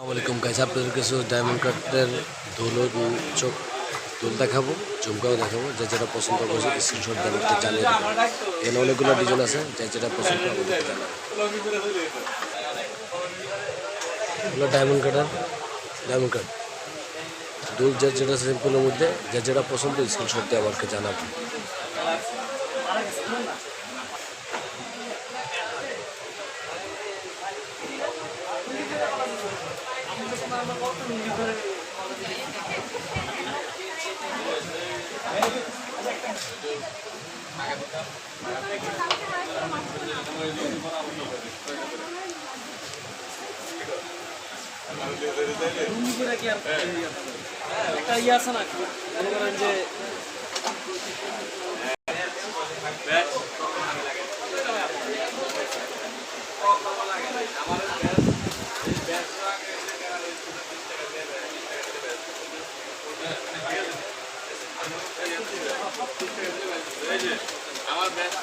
আসসালামাইকুম গাইস আপনাদের কিছু ডায়মন্ড কাটের ধুলো চোখ দুল দেখাবো, ঝুমকাও দেখাবো, যে যেটা পছন্দ করছে স্ক্রিনশট আমাকে জানিয়ে দেবেন এখানে অনেকগুলো ডিজাইন আছে, যে যেটা পছন্দ এগুলো ডায়মন্ড কাটার ডায়মন্ড কাট দুল যে যেটা সিম্পলের মধ্যে, যে যেটা পছন্দ স্ক্রিনশট দিয়ে আমাকে জানাবেন একটা ইয়ে আছে না মনে করেন যে আমার ব্যাস